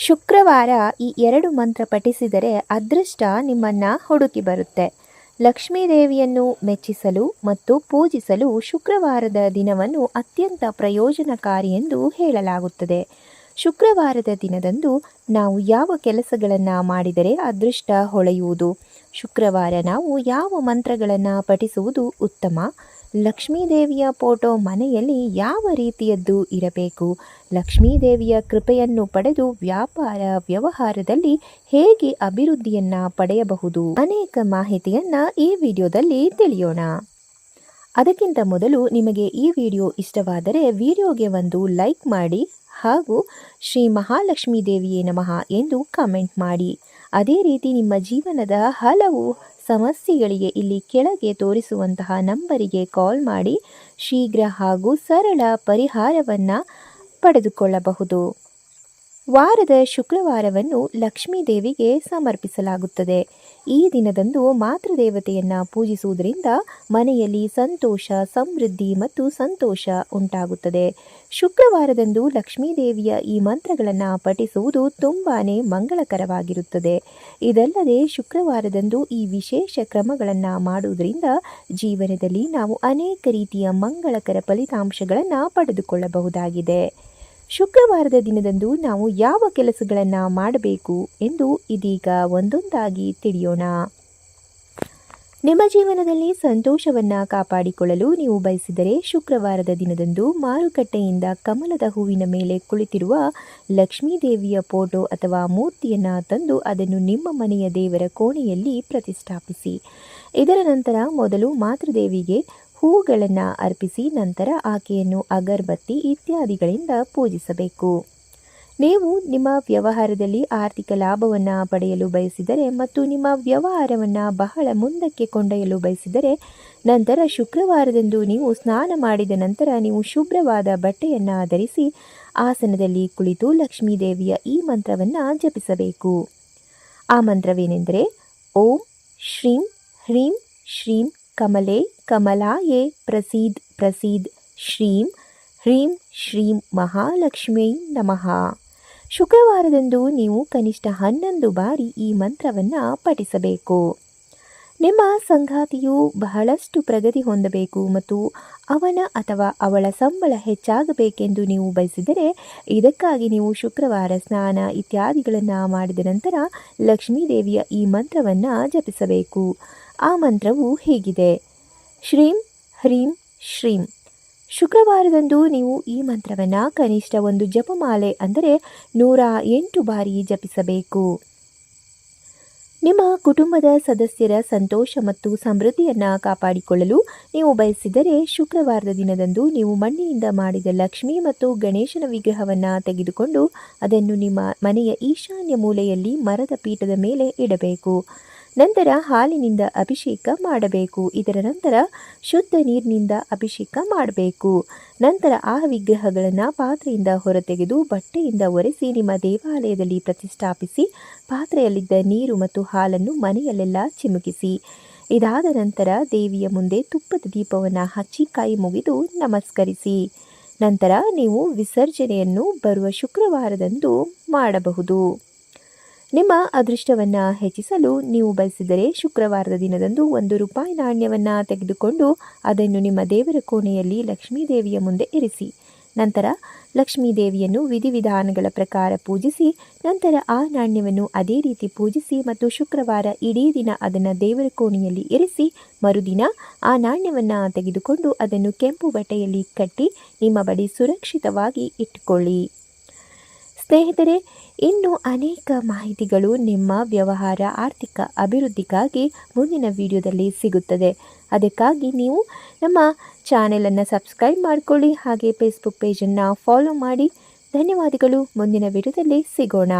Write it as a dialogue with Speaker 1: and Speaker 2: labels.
Speaker 1: ಶುಕ್ರವಾರ ಈ ಎರಡು ಮಂತ್ರ ಪಠಿಸಿದರೆ ಅದೃಷ್ಟ ನಿಮ್ಮನ್ನ ಹುಡುಕಿ ಬರುತ್ತೆ. ಲಕ್ಷ್ಮೀದೇವಿಯನ್ನು ಮೆಚ್ಚಿಸಲು ಮತ್ತು ಪೂಜಿಸಲು ಶುಕ್ರವಾರದ ದಿನವನ್ನು ಅತ್ಯಂತ ಪ್ರಯೋಜನಕಾರಿ ಎಂದು ಹೇಳಲಾಗುತ್ತದೆ. ಶುಕ್ರವಾರದ ದಿನದಂದು ನಾವು ಯಾವ ಕೆಲಸಗಳನ್ನು ಮಾಡಿದರೆ ಅದೃಷ್ಟ ಹೊಳೆಯುವುದು. ಶುಕ್ರವಾರ ನಾವು ಯಾವ ಮಂತ್ರಗಳನ್ನು ಪಠಿಸುವುದು ಉತ್ತಮ. ಲಕ್ಷ್ಮೀ ದೇವಿಯ ಫೋಟೋ ಮನೆಯಲ್ಲಿ ಯಾವ ರೀತಿಯದ್ದು ಇರಬೇಕು? ಲಕ್ಷ್ಮೀದೇವಿಯ ಕೃಪೆಯನ್ನು ಪಡೆದು ವ್ಯಾಪಾರ ವ್ಯವಹಾರದಲ್ಲಿ ಹೇಗೆ ಅಭಿವೃದ್ಧಿಯನ್ನ ಪಡೆಯಬಹುದು? ಅನೇಕ ಮಾಹಿತಿಯನ್ನ ಈ ವಿಡಿಯೋದಲ್ಲಿ ತಿಳಿಯೋಣ. ಅದಕ್ಕಿಂತ ಮೊದಲು ನಿಮಗೆ ಈ ವಿಡಿಯೋ ಇಷ್ಟವಾದರೆ ವಿಡಿಯೋಗೆ ಒಂದು ಲೈಕ್ ಮಾಡಿ ಹಾಗೂ ಶ್ರೀ ಮಹಾಲಕ್ಷ್ಮೀ ದೇವಿಯೇ ನಮಃ ಎಂದು ಕಮೆಂಟ್ ಮಾಡಿ. ಅದೇ ರೀತಿ ನಿಮ್ಮ ಜೀವನದ ಹಲವು ಸಮಸ್ಯೆಗಳಿಗೆ ಇಲ್ಲಿ ಕೆಳಗೆ ತೋರಿಸುವಂತಹ ನಂಬರಿಗೆ ಕಾಲ್ ಮಾಡಿ ಶೀಘ್ರ ಹಾಗೂ ಸರಳ ಪರಿಹಾರವನ್ನು ಪಡೆದುಕೊಳ್ಳಬಹುದು. ವಾರದ ಶುಕ್ರವಾರವನ್ನು ಲಕ್ಷ್ಮೀ ದೇವಿಗೆ ಸಮರ್ಪಿಸಲಾಗುತ್ತದೆ. ಈ ದಿನದಂದು ಮಾತೃದೇವತೆಯನ್ನು ಪೂಜಿಸುವುದರಿಂದ ಮನೆಯಲ್ಲಿ ಸಂತೋಷ, ಸಮೃದ್ಧಿ ಮತ್ತು ಸಂತೋಷ ಉಂಟಾಗುತ್ತದೆ. ಶುಕ್ರವಾರದಂದು ಲಕ್ಷ್ಮೀ ದೇವಿಯ ಈ ಮಂತ್ರಗಳನ್ನು ಪಠಿಸುವುದು ತುಂಬಾ ಮಂಗಳಕರವಾಗಿರುತ್ತದೆ. ಇದಲ್ಲದೆ ಶುಕ್ರವಾರದಂದು ಈ ವಿಶೇಷ ಕ್ರಮಗಳನ್ನು ಮಾಡುವುದರಿಂದ ಜೀವನದಲ್ಲಿ ನಾವು ಅನೇಕ ರೀತಿಯ ಮಂಗಳಕರ ಫಲಿತಾಂಶಗಳನ್ನು ಪಡೆದುಕೊಳ್ಳಬಹುದಾಗಿದೆ. ಶುಕ್ರವಾರದ ದಿನದಂದು ನಾವು ಯಾವ ಕೆಲಸಗಳನ್ನು ಮಾಡಬೇಕು ಎಂದು ಇದೀಗ ಒಂದೊಂದಾಗಿ ತಿಳಿಯೋಣ. ನಿಮ್ಮ ಜೀವನದಲ್ಲಿ ಸಂತೋಷವನ್ನು ಕಾಪಾಡಿಕೊಳ್ಳಲು ನೀವು ಬಯಸಿದರೆ ಶುಕ್ರವಾರದ ದಿನದಂದು ಮಾರುಕಟ್ಟೆಯಿಂದ ಕಮಲದ ಹೂವಿನ ಮೇಲೆ ಕುಳಿತಿರುವ ಲಕ್ಷ್ಮೀದೇವಿಯ ಫೋಟೋ ಅಥವಾ ಮೂರ್ತಿಯನ್ನು ತಂದು ಅದನ್ನು ನಿಮ್ಮ ಮನೆಯ ದೇವರ ಕೋಣೆಯಲ್ಲಿ ಪ್ರತಿಷ್ಠಾಪಿಸಿ. ಇದರ ನಂತರ ಮೊದಲು ಮಾತೃದೇವಿಗೆ ಹೂಗಳನ್ನು ಅರ್ಪಿಸಿ ನಂತರ ಆಕೆಯನ್ನು ಅಗರಬತ್ತಿ ಇತ್ಯಾದಿಗಳಿಂದ ಪೂಜಿಸಬೇಕು. ನೀವು ನಿಮ್ಮ ವ್ಯವಹಾರದಲ್ಲಿ ಆರ್ಥಿಕ ಲಾಭವನ್ನು ಪಡೆಯಲು ಬಯಸಿದರೆ ಮತ್ತು ನಿಮ್ಮ ವ್ಯವಹಾರವನ್ನು ಬಹಳ ಮುಂದಕ್ಕೆ ಕೊಂಡೊಯ್ಯಲು ಬಯಸಿದರೆ ನಂತರ ಶುಕ್ರವಾರದಂದು ನೀವು ಸ್ನಾನ ಮಾಡಿದ ನಂತರ ನೀವು ಶುಭ್ರವಾದ ಬಟ್ಟೆಯನ್ನು ಧರಿಸಿ ಆಸನದಲ್ಲಿ ಕುಳಿತು ಲಕ್ಷ್ಮೀದೇವಿಯ ಈ ಮಂತ್ರವನ್ನು ಜಪಿಸಬೇಕು. ಆ ಮಂತ್ರವೇನೆಂದರೆ ಓಂ, ಶ್ರೀಂ, ಹ್ರೀಂ, ಶ್ರೀಂ ಕಮಲೆ ಕಮಲಾಯೇ ಪ್ರಸೀದ್ ಪ್ರಸೀದ್ ಶ್ರೀಂ ಹ್ರೀಂ ಶ್ರೀಂ ಮಹಾಲಕ್ಷ್ಮೀ ನಮಃ. ಶುಕ್ರವಾರದಂದು ನೀವು ಕನಿಷ್ಠ ಹನ್ನೊಂದು ಬಾರಿ ಈ ಮಂತ್ರವನ್ನು ಪಠಿಸಬೇಕು. ನಿಮ್ಮ ಸಂಗಾತಿಯು ಬಹಳಷ್ಟು ಪ್ರಗತಿ ಹೊಂದಬೇಕು ಮತ್ತು ಅವನ ಅಥವಾ ಅವಳ ಸಂಬಳ ಹೆಚ್ಚಾಗಬೇಕೆಂದು ನೀವು ಬಯಸಿದರೆ ಇದಕ್ಕಾಗಿ ನೀವು ಶುಕ್ರವಾರ ಸ್ನಾನ ಇತ್ಯಾದಿಗಳನ್ನು ಮಾಡಿದ ನಂತರ ಲಕ್ಷ್ಮೀದೇವಿಯ ಈ ಮಂತ್ರವನ್ನು ಜಪಿಸಬೇಕು. ಆ ಮಂತ್ರವು ಹೀಗಿದೆ. ಶ್ರೀಂ, ಹ್ರೀಂ, ಶ್ರೀಂ. ಶುಕ್ರವಾರದಂದು ನೀವು ಈ ಮಂತ್ರವನ್ನು ಕನಿಷ್ಠ ಒಂದು ಜಪಮಾಲೆ ಅಂದರೆ ನೂರ ಎಂಟು ಬಾರಿ ಜಪಿಸಬೇಕು. ನಿಮ್ಮ ಕುಟುಂಬದ ಸದಸ್ಯರ ಸಂತೋಷ ಮತ್ತು ಸಮೃದ್ಧಿಯನ್ನು ಕಾಪಾಡಿಕೊಳ್ಳಲು ನೀವು ಬಯಸಿದರೆ ಶುಕ್ರವಾರದ ದಿನದಂದು ನೀವು ಮಣ್ಣಿನಿಂದ ಮಾಡಿದ ಲಕ್ಷ್ಮಿ ಮತ್ತು ಗಣೇಶನ ವಿಗ್ರಹವನ್ನು ತೆಗೆದುಕೊಂಡು ಅದನ್ನು ನಿಮ್ಮ ಮನೆಯ ಈಶಾನ್ಯ ಮೂಲೆಯಲ್ಲಿ ಮರದ ಪೀಠದ ಮೇಲೆ ಇಡಬೇಕು. ನಂತರ ಹಾಲಿನಿಂದ ಅಭಿಷೇಕ ಮಾಡಬೇಕು. ಇದರ ನಂತರ ಶುದ್ಧ ನೀರಿನಿಂದ ಅಭಿಷೇಕ ಮಾಡಬೇಕು. ನಂತರ ಆ ವಿಗ್ರಹಗಳನ್ನು ಪಾತ್ರೆಯಿಂದ ಹೊರತೆಗೆದು ಬಟ್ಟೆಯಿಂದ ಒರೆಸಿ ನಿಮ್ಮ ದೇವಾಲಯದಲ್ಲಿ ಪ್ರತಿಷ್ಠಾಪಿಸಿ ಪಾತ್ರೆಯಲ್ಲಿದ್ದ ನೀರು ಮತ್ತು ಹಾಲನ್ನು ಮನೆಯಲ್ಲೆಲ್ಲ ಚಿಮುಕಿಸಿ. ಇದಾದ ನಂತರ ದೇವಿಯ ಮುಂದೆ ತುಪ್ಪದ ದೀಪವನ್ನು ಹಚ್ಚಿ ಕೈ ಮುಗಿದು ನಮಸ್ಕರಿಸಿ. ನಂತರ ನೀವು ವಿಸರ್ಜನೆಯನ್ನು ಬರುವ ಶುಕ್ರವಾರದಂದು ಮಾಡಬಹುದು. ನಿಮ್ಮ ಅದೃಷ್ಟವನ್ನು ಹೆಚ್ಚಿಸಲು ನೀವು ಬಯಸಿದರೆ ಶುಕ್ರವಾರದ ದಿನದಂದು ಒಂದು ರೂಪಾಯಿ ನಾಣ್ಯವನ್ನು ತೆಗೆದುಕೊಂಡು ಅದನ್ನು ನಿಮ್ಮ ದೇವರ ಕೋಣೆಯಲ್ಲಿ ಲಕ್ಷ್ಮೀ ದೇವಿಯ ಮುಂದೆ ಇರಿಸಿ. ನಂತರ ಲಕ್ಷ್ಮೀ ದೇವಿಯನ್ನು ವಿಧಿವಿಧಾನಗಳ ಪ್ರಕಾರ ಪೂಜಿಸಿ, ನಂತರ ಆ ನಾಣ್ಯವನ್ನು ಅದೇ ರೀತಿ ಪೂಜಿಸಿ ಮತ್ತು ಶುಕ್ರವಾರ ಇಡೀ ದಿನ ಅದನ್ನು ದೇವರ ಕೋಣೆಯಲ್ಲಿ ಇರಿಸಿ, ಮರುದಿನ ಆ ನಾಣ್ಯವನ್ನು ತೆಗೆದುಕೊಂಡು ಅದನ್ನು ಕೆಂಪು ಬಟ್ಟೆಯಲ್ಲಿ ಕಟ್ಟಿ, ನಿಮ್ಮ ಬಳಿ ಸುರಕ್ಷಿತವಾಗಿ ಇಟ್ಟುಕೊಳ್ಳಿ. ಸ್ನೇಹಿತರೆ, ಇನ್ನು ಅನೇಕ ಮಾಹಿತಿಗಳು ನಿಮ್ಮ ವ್ಯವಹಾರ ಆರ್ಥಿಕ ಅಭಿವೃದ್ಧಿಗಾಗಿ ಮುಂದಿನ ವಿಡಿಯೋದಲ್ಲಿ ಸಿಗುತ್ತದೆ. ಅದಕ್ಕಾಗಿ ನೀವು ನಮ್ಮ ಚಾನೆಲನ್ನು ಸಬ್ಸ್ಕ್ರೈಬ್ ಮಾಡಿಕೊಳ್ಳಿ, ಹಾಗೆ ಫೇಸ್ಬುಕ್ ಪೇಜನ್ನು ಫಾಲೋ ಮಾಡಿ. ಧನ್ಯವಾದಗಳು. ಮುಂದಿನ ವಿಡಿಯೋದಲ್ಲಿ ಸಿಗೋಣ.